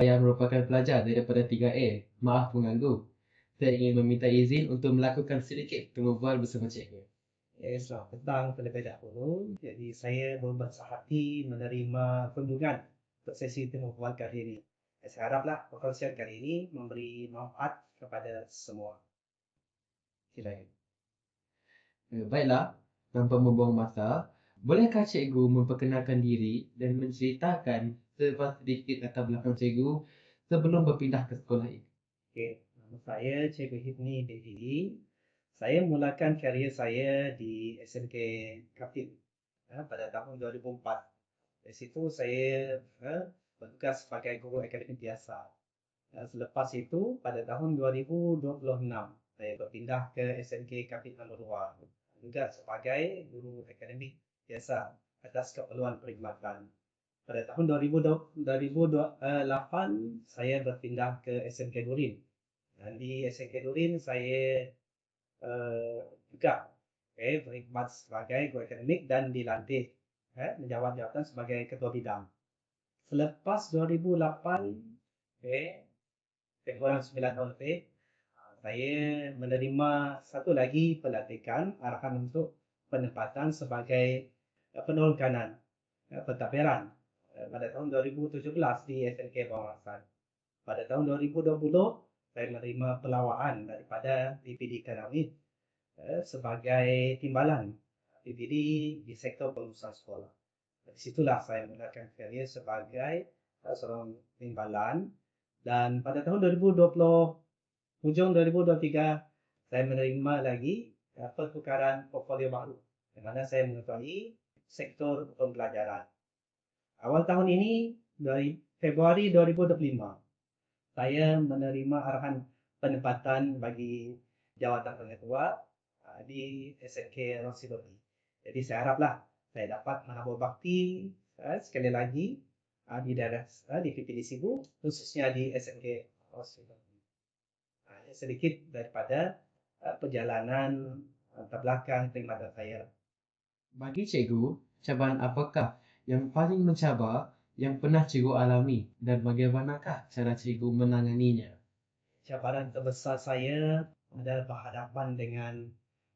yang merupakan pelajar daripada 3A. Maaf mengganggu. Saya ingin meminta izin untuk melakukan sedikit pertemuan bersama cikgu. Eh, selamat petang terlebih dahulu. Jadi saya berbesar hati menerima kunjungan untuk sesi temu bual kali ini. Saya haraplah perkongsian kali ini memberi manfaat kepada semua. Silakan. Eh, Baiklah, tanpa membuang masa, bolehkah cikgu memperkenalkan diri dan menceritakan sedikit latar belakang cikgu sebelum berpindah ke sekolah ini? Okey, nama saya Cikgu Hibni bin Hidi. Saya mulakan karier saya di SMK Kapit eh, pada tahun 2004. Dari situ saya eh, bertugas sebagai guru akademik biasa. Eh, Selepas itu, pada tahun 2026, saya berpindah ke SMK Kapit 2 juga sebagai guru akademik biasa atas keperluan perkhidmatan. Pada tahun 2008, saya berpindah ke SMK Durin. Dan di SMK Durin, saya uh, juga okay, berkhidmat sebagai guru akademik dan dilantik eh, menjawab jawatan sebagai ketua bidang. Selepas 2008, okay, kurang 9 tahun lebih, saya menerima satu lagi pelantikan arahan untuk penempatan sebagai penolong kanan uh, pentadbiran uh, pada tahun 2017 di SNK Pengawasan. Pada tahun 2020, saya menerima pelawaan daripada PPD Kanawin uh, sebagai timbalan PPD di sektor pengurusan sekolah. Dari situlah saya mulakan karier sebagai seorang timbalan dan pada tahun 2020 hujung 2023 saya menerima lagi pertukaran portfolio baru di mana saya mengetuai sektor pembelajaran. Awal tahun ini dari Februari 2025 saya menerima arahan penempatan bagi jawatan pengetua uh, di SNK Rosilopi. Jadi saya haraplah saya dapat menambah bakti uh, sekali lagi uh, di daerah di PPD Sibu khususnya di SNK Rosilopi sedikit daripada perjalanan latar belakang saya. Bagi cikgu, cabaran apakah yang paling mencabar yang pernah cikgu alami dan bagaimanakah cara cikgu menanganinya? Cabaran terbesar saya adalah berhadapan dengan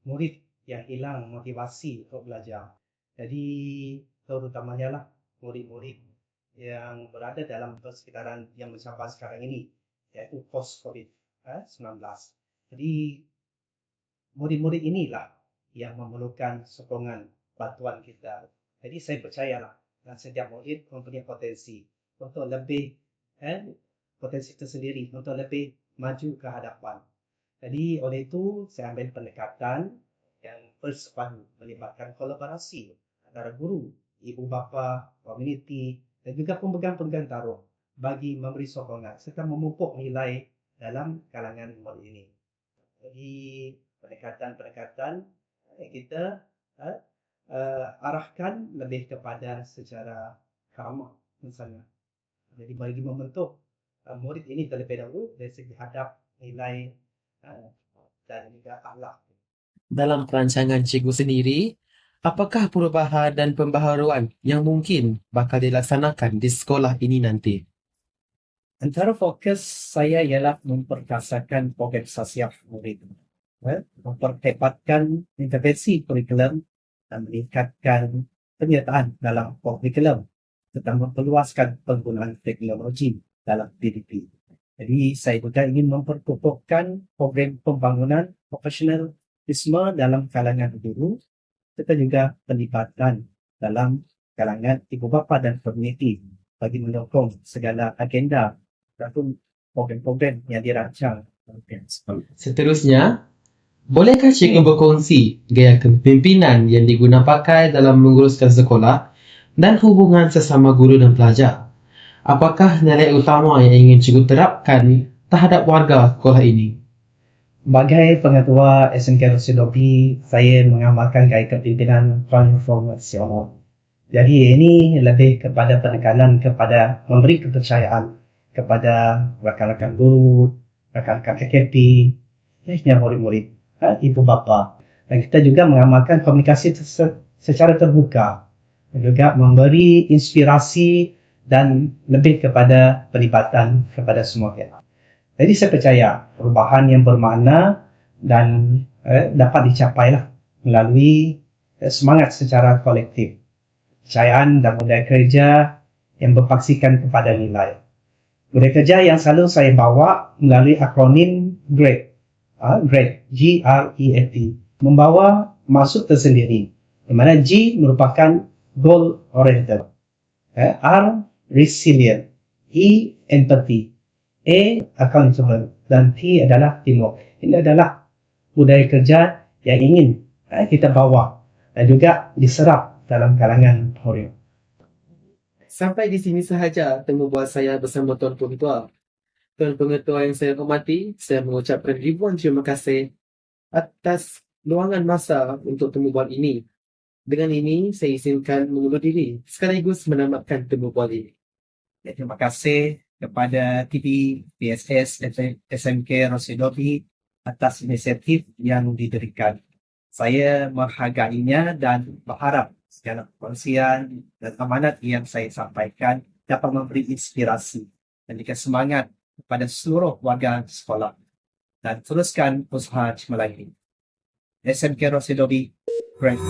murid yang hilang motivasi untuk belajar. Jadi terutamanya lah murid-murid yang berada dalam persekitaran yang mencabar sekarang ini iaitu post-COVID. 19. Jadi murid-murid inilah yang memerlukan sokongan bantuan kita. Jadi saya percayalah dan setiap murid mempunyai potensi untuk lebih eh, potensi tersendiri untuk lebih maju ke hadapan. Jadi oleh itu saya ambil pendekatan yang bersepadu melibatkan kolaborasi antara guru, ibu bapa, komuniti dan juga pemegang-pemegang taruh bagi memberi sokongan serta memupuk nilai dalam kalangan murid ini. Jadi pendekatan-pendekatan eh, kita uh, uh, arahkan lebih kepada secara ramah misalnya. Jadi bagi membentuk uh, murid ini terlebih dahulu dari segi hadap nilai uh, dan juga akhlak. Dalam perancangan cikgu sendiri, apakah perubahan dan pembaharuan yang mungkin bakal dilaksanakan di sekolah ini nanti? Antara fokus saya ialah memperkasakan program sosial murid. Well, mempertepatkan intervensi kurikulum meningkatkan penyertaan dalam kurikulum serta memperluaskan penggunaan teknologi dalam PDP. Jadi saya juga ingin memperkukuhkan program pembangunan profesionalisme dalam kalangan guru serta juga penlibatan dalam kalangan ibu bapa dan komuniti bagi mendukung segala agenda ataupun program-program yang dirancang. Seterusnya, bolehkah cikgu berkongsi gaya kepimpinan yang diguna pakai dalam menguruskan sekolah dan hubungan sesama guru dan pelajar? Apakah nilai utama yang ingin cikgu terapkan terhadap warga sekolah ini? Sebagai pengetua SMK Rosidopi, saya mengamalkan gaya kepimpinan transformasional. Jadi ini lebih kepada penekanan kepada memberi kepercayaan kepada rakan-rakan guru, rakan-rakan AKP, ya, murid-murid, ha, ibu bapa. Dan kita juga mengamalkan komunikasi secara terbuka dan juga memberi inspirasi dan lebih kepada pelibatan kepada semua pihak. Jadi saya percaya perubahan yang bermakna dan eh, dapat dicapai lah melalui eh, semangat secara kolektif. Kepercayaan dan budaya kerja yang berpaksikan kepada nilai. Budaya kerja yang selalu saya bawa melalui akronim GREAT. Uh, GREAT. G-R-E-A-T. Membawa maksud tersendiri. Di mana G merupakan goal oriented. Eh, R resilient. E empathy. A accountable. Dan T adalah teamwork. Ini adalah budaya kerja yang ingin eh, kita bawa dan juga diserap dalam kalangan Horio. Sampai di sini sahaja temu bual saya bersama Tuan Pengetua. Tuan Pengetua yang saya hormati, saya mengucapkan ribuan terima kasih atas luangan masa untuk temu bual ini. Dengan ini, saya izinkan mengundur diri sekaligus menamatkan temu bual ini. Ya, terima kasih kepada TV PSS SMK Rosidobi atas inisiatif yang diberikan. Saya menghargainya dan berharap segala perkongsian dan amanat yang saya sampaikan dapat memberi inspirasi dan juga semangat kepada seluruh warga sekolah dan teruskan usaha cemerlang ini. SMK Rosidobi, great.